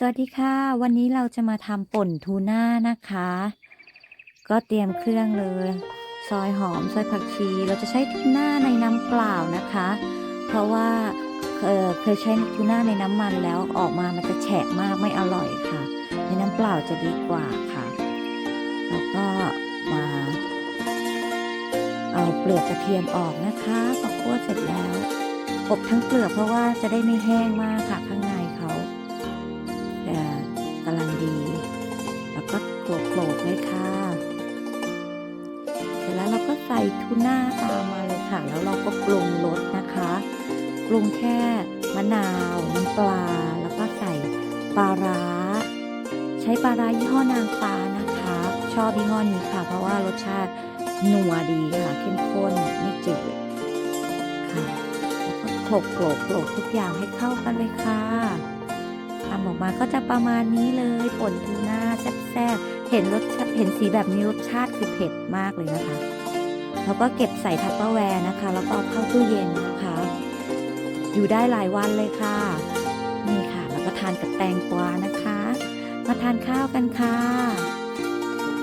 สวัสดีค่ะ วันนี้เราจะมาทำป่นทูน่านะคะ ก็เตรียมเครื่องเลย ซอยหอม ซอยผักชี เราจะใช้ทูน่าในน้ำเปล่านะคะ เพราะว่าเเคยใช้ทูน่าในน้ำมันแล้วออกมามันจะแฉะมากไม่อร่อยค่ะ ในน้ำเปล่าจะดีกว่าค่ะ แล้วก็มาเอาเปลือกกระเทียมออกนะคะพอคั่วเสร็จแล้วอบทั้งเปลือกเพราะว่าจะได้ไม่แห้งมากค่ะข้างใน ส่ทูน่าตามมาเลยค่ะ แล้วเราก็ปรุงรสนะคะปรุงแค่มะนาวน้ำปลาแล้วก็ใส่ปลาร้า ใช้ปลาร้ายี่ห้อนางฟ้านะคะ ชอบยี่ห้อนี้ค่ะ เพราะว่ารสชาตินัวดีค่ะ เข้มข้นไม่จืดค่ะแล้วก็โขลกโขลกโขลกทุกอย่างให้เข้ากันเลยค่ะทำออกมาก็จะประมาณนี้เลยป่นทูน่าแซ่บๆเห็นรสเห็นสีแบบนี้รสชาติคือเผ็ดมากเลยนะคะ แล้วก็เก็บใส่ทัพเปอร์แวร์นะคะ แล้วก็เอาเข้าตู้เย็นนะคะ อยู่ได้หลายวันเลยค่ะ นี่ค่ะ แล้วก็ทานกับแตงกวานะคะ มาทานข้าวกันค่ะ